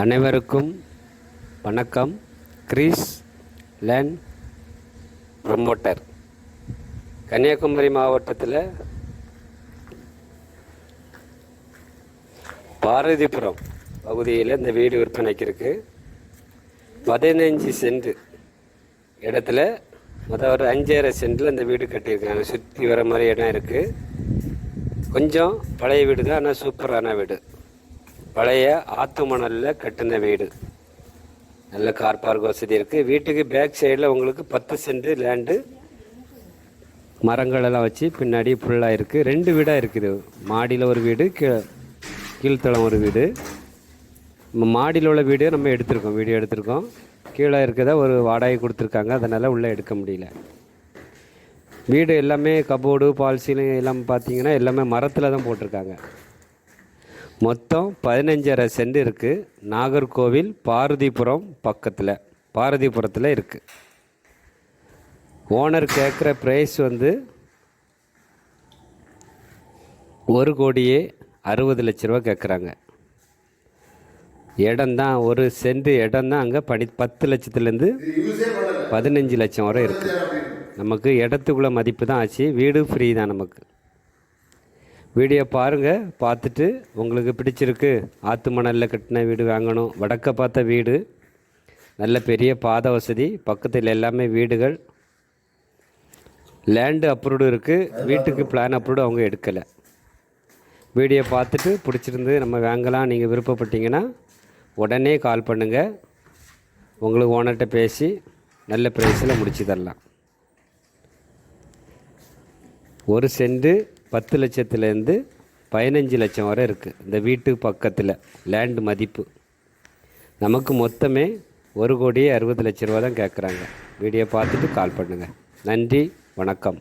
அனைவருக்கும் வணக்கம். Greece land promoter. Kanyakumari மாவட்டத்தில் பாரதிபுரம் பகுதியில் இந்த வீடு விற்பனைக்கு இருக்குது பதினஞ்சு சென்ட் இடத்துல மொதல் ஒரு அஞ்சரை சென்டில் இந்த வீடு கட்டியிருக்காங்க சுற்றி வர மாதிரி இடம் இருக்குது கொஞ்சம் பழைய வீடு தான் ஆனால் சூப்பரான வீடு. பழைய ஆத்து மணலில் கட்டின வீடு. நல்ல கார் பார்க் வசதி இருக்குது வீட்டுக்கு பேக் சைடில் உங்களுக்கு பத்து சென்ட் லேண்டு மரங்களெல்லாம் வச்சு பின்னாடி ஃபுல்லாக இருக்குது ரெண்டு வீடாக இருக்குது. மாடியில் ஒரு வீடு கீ கீழ்த்தளம் ஒரு வீடு. மாடியில் உள்ள வீடியோ நம்ம எடுத்திருக்கோம். வீடியோ எடுத்திருக்கோம். கீழே இருக்கிறத ஒரு வாடகை கொடுத்துருக்காங்க. அதனால் உள்ளே எடுக்க முடியல. வீடு எல்லாமே கபோர்டு பால் சீலிங் எல்லாம் பார்த்தீங்கன்னா எல்லாமே மரத்தில் தான் போட்டிருக்காங்க. மொத்தம் பதினஞ்சரை சென்ட் இருக்குது நாகர்கோவில் பாரதிபுரம் பக்கத்தில். பாரதிபுரத்தில் இருக்குது ஓனர் கேட்குற ப்ரைஸ் வந்து ஒரு கோடியே அறுபது லட்ச ரூபா கேட்குறாங்க இடம்தான் ஒரு சென்ட் இடம்தான் அங்கே படி பத்து லட்சத்துலேருந்து பதினஞ்சு லட்சம் வரை இருக்குது நமக்கு இடத்துக்குள்ள மதிப்பு தான் ஆச்சு. வீடு ஃப்ரீ தான் நமக்கு. வீடியோ பாருங்கள் பார்த்துட்டு உங்களுக்கு பிடிச்சிருக்கு. ஆற்று மணலில் கட்டின வீடு வாங்கணும். வடக்க பார்த்த வீடு. நல்ல பெரிய பாத வசதி. பக்கத்தில் எல்லாமே வீடுகள். லேண்டு அப்ரூவ்டு இருக்குது வீட்டுக்கு பிளான் அப்ரூவ்டு அவங்க எடுக்கலை. வீடியோ பார்த்துட்டு பிடிச்சிருந்து நம்ம வாங்கலாம். நீங்கள் விருப்பப்பட்டீங்கன்னா உடனே கால் பண்ணுங்கள் உங்களுக்கு ஓனர்கிட்ட பேசி நல்ல ப்ரைஸில் முடிச்சு தரலாம். ஒரு சென்ட்டு பத்து லட்சத்துலேருந்து பதினஞ்சு லட்சம் வரை இருக்குது இந்த வீட்டு பக்கத்தில் லேண்டு மதிப்பு. நமக்கு மொத்தமே ஒரு கோடியே அறுபது லட்ச ரூபா தான் கேட்குறாங்க வீடியோ பார்த்துட்டு கால் பண்ணுங்கள் நன்றி வணக்கம்.